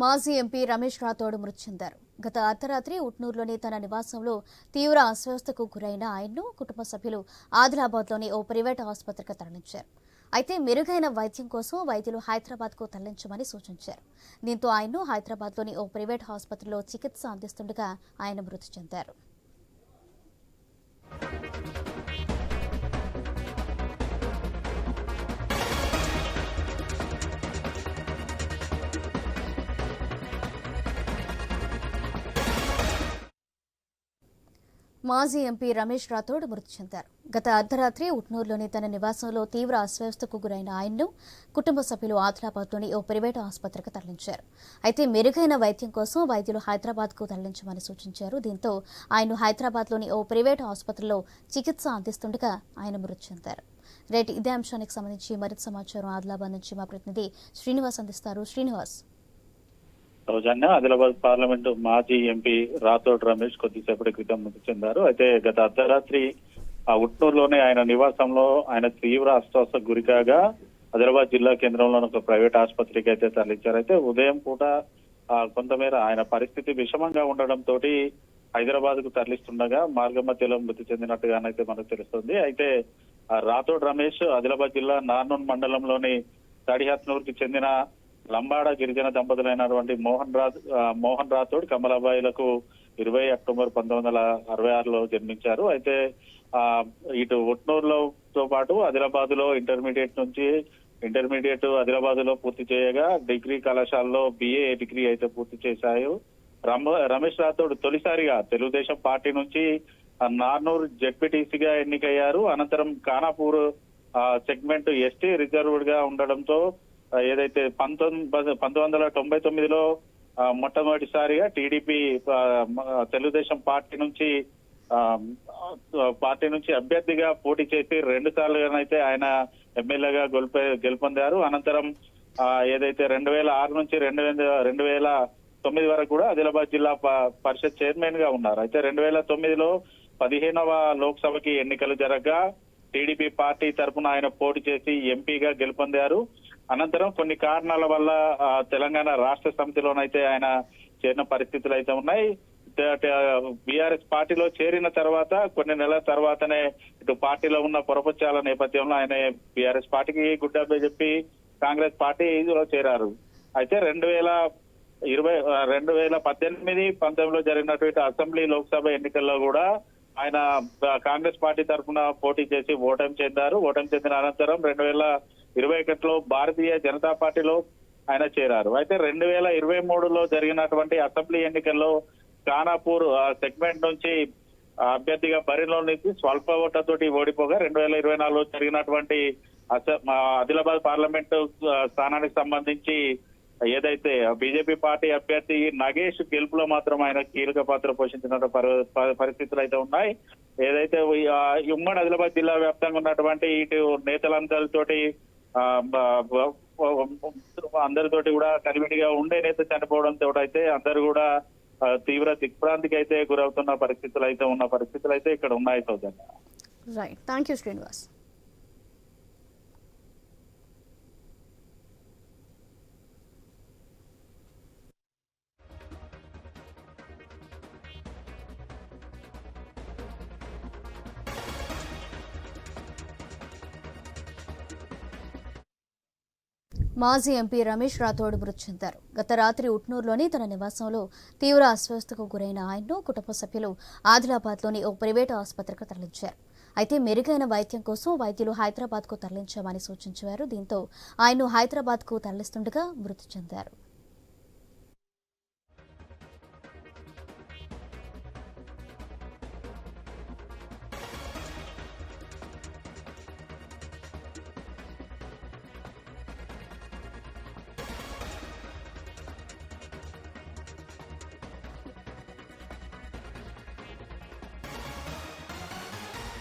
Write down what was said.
మాజీ ఎంపీ రమేష్ రాథోడ్ మృతి చెందారు గత అర్ధరాత్రి ఉట్నూరులోని తన నివాసంలో తీవ్ర అస్వస్థకు గురైన ఆయన్ను కుటుంబ సభ్యులు ఆదిలాబాద్లోని ఓ ప్రైవేట్ ఆసుపత్రికి తరలించారు. అయితే మెరుగైన వైద్యం కోసం వైద్యులు హైదరాబాద్కు తరలించమని సూచించారు. దీంతో ఆయన్ను హైదరాబాద్లోని ఓ ప్రైవేట్ ఆసుపత్రిలో చికిత్స అందిస్తుండగా ఆయన మృతి చెందారు. మాజీ ఎంపీ రమేష్ రాథోడ్ మృతి చెందారు. గత అర్ధరాత్రి ఉట్నూరులోని తన నివాసంలో తీవ్ర అస్వస్థకు గురైన ఆయన్ను కుటుంబ సభ్యులు ఆదిలాబాద్లోని ఓ ప్రైవేటు ఆసుపత్రికి తరలించారు. అయితే మెరుగైన వైద్యం కోసం వైద్యులు హైదరాబాద్కు తరలించమని సూచించారు. దీంతో ఆయన హైదరాబాద్లోని ఓ ప్రైవేటు ఆసుపత్రిలో చికిత్స అందిస్తుండగా ఆయన మృతి చెందారు. రేటు ఇదే అంశానికి సంబంధించి మరింత సమాచారం ఆదిలాబాద్ నుంచి మా ప్రతినిధి శ్రీనివాస్ అందిస్తారు. శ్రీనివాస్. సౌజన్య ఆదిలాబాద్ పార్లమెంట్ మాజీ ఎంపీ రాథోడ్ రమేష్ కొద్దిసేపటి క్రితం మృతి చెందారు. అయితే గత అర్ధరాత్రి ఆ ఉట్నూరులోనే ఆయన నివాసంలో ఆయన తీవ్ర అస్వస్థకు గురికాగా ఆదిలాబాద్ జిల్లా కేంద్రంలోని ఒక ప్రైవేట్ ఆసుపత్రికి అయితే తరలించారు. అయితే ఉదయం పూట ఆ, కొంతమేర ఆయన పరిస్థితి విషమంగా ఉండడంతో హైదరాబాద్కు తరలిస్తుండగా మార్గ మధ్యలో మృతి చెందినట్టుగానైతే మనకు తెలుస్తుంది. అయితే ఆ రాథోడ్ రమేష్ ఆదిలాబాద్ జిల్లా నార్నూన్ మండలంలోని తడిహత్నూర్కి చెందిన లంబాడ గిరిజన దంపతులైనటువంటి మోహన్ రాజ్ మోహన్ రాథోడ్ కమలాబాయిలకు ఇరవై అక్టోబర్ పంతొమ్మిది వందల అరవై ఆరులో జన్మించారు. అయితే ఆ ఇటు ఉట్నూరులో తో పాటు ఆదిలాబాద్లో ఇంటర్మీడియట్ నుంచి ఇంటర్మీడియట్ ఆదిలాబాద్లో పూర్తి చేయగా డిగ్రీ కళాశాలలో బిఏ డిగ్రీ అయితే పూర్తి చేశారు. రమేష్ రాథోడ్ తొలిసారిగా తెలుగుదేశం పార్టీ నుంచి నార్నూర్ జడ్పీటీసీగా ఎన్నికయ్యారు. అనంతరం ఖానాపూర్ ఆ, సెగ్మెంట్ ఎస్టీ రిజర్వ్డ్గా ఉండడంతో ఏదైతే పంతొమ్మిది పంతొమ్మిది వందల తొంభై తొమ్మిదిలో మొట్టమొదటిసారిగా టీడీపీ తెలుగుదేశం పార్టీ నుంచి ఆ, పార్టీ నుంచి అభ్యర్థిగా పోటీ చేసి రెండు సార్లుగానైతే ఆయన ఎమ్మెల్యేగా గెలుపొ గెలుపొందారు. అనంతరం ఏదైతే రెండు వేల ఆరు నుంచి రెండు వేల రెండు వేల తొమ్మిది వరకు కూడా ఆదిలాబాద్ జిల్లా పరిషత్ చైర్మన్గా ఉన్నారు. అయితే రెండు వేల తొమ్మిదిలో పదిహేనవ లోక్సభకి ఎన్నికలు జరగగా టీడీపీ పార్టీ తరపున ఆయన పోటీ చేసి ఎంపీగా గెలుపొందారు. అనంతరం కొన్ని కారణాల వల్ల ఆ, తెలంగాణ రాష్ట్ర సమితిలోనైతే ఆయన చేరిన పరిస్థితులు అయితే ఉన్నాయి. బీఆర్ఎస్ పార్టీలో చేరిన తర్వాత కొన్ని నెలల తర్వాతనే ఇటు పార్టీలో ఉన్న పొరపచ్చాల నేపథ్యంలో ఆయన బీఆర్ఎస్ పార్టీకి గుడ్డబ్బే చెప్పి కాంగ్రెస్ పార్టీలో చేరారు. అయితే రెండు వేల ఇరవై రెండు వేల పద్దెనిమిది పంతొమ్మిదిలో జరిగినటువంటి అసెంబ్లీ లోక్సభ ఎన్నికల్లో కూడా ఆయన కాంగ్రెస్ పార్టీ తరఫున పోటీ చేసి ఓటమి చెందారు. ఓటమి చెందిన అనంతరం రెండు వేల ఇరవై ఒకటిలో భారతీయ జనతా పార్టీలో ఆయన చేరారు. అయితే రెండు వేల ఇరవై మూడులో జరిగినటువంటి అసెంబ్లీ ఎన్నికల్లో ఖానాపూర్ ఆ, సెగ్మెంట్ నుంచి అభ్యర్థిగా బరిలో నుంచి స్వల్ప ఓటతోటి ఓడిపోగా రెండు వేల ఇరవై నాలుగులో జరిగినటువంటి అసెం ఆదిలాబాద్ పార్లమెంటు స్థానానికి సంబంధించి ఏదైతే బీజేపీ పార్టీ అభ్యర్థి నగేష్ గెలుపులో మాత్రం ఆయన కీలక పాత్ర పోషించిన పరిస్థితులు అయితే ఉన్నాయి. ఏదైతే ఉమ్మడి ఆదిలాబాద్ జిల్లా వ్యాప్తంగా ఉన్నటువంటి ఇటు నేతలందరితోటి అందరితోటి కూడా కలివిడిగా ఉండే నేత చనిపోవడంతో అయితే అందరు కూడా తీవ్ర దిగ్భ్రాంతికి అయితే గురవుతున్న పరిస్థితులు అయితే ఉన్న పరిస్థితులు అయితే ఇక్కడ ఉన్నాయి Sowjanya. Right thank you Srinivas మాజీ ఎంపీ రమేష్ రాథోడ్ మృతి చెందారు గత రాత్రి ఉట్నూరులోని తన నివాసంలో తీవ్ర అస్వస్థకు గురైన ఆయన్ను కుటుంబ సభ్యులు ఆదిలాబాద్లోని ఓ ప్రైవేటు ఆసుపత్రికి తరలించారు. అయితే మెరుగైన వైద్యం కోసం వైద్యులు హైదరాబాద్కు తరలించామని సూచించారు దీంతో ఆయన్ను హైదరాబాద్కు తరలిస్తుండగా మృతి చెందారు.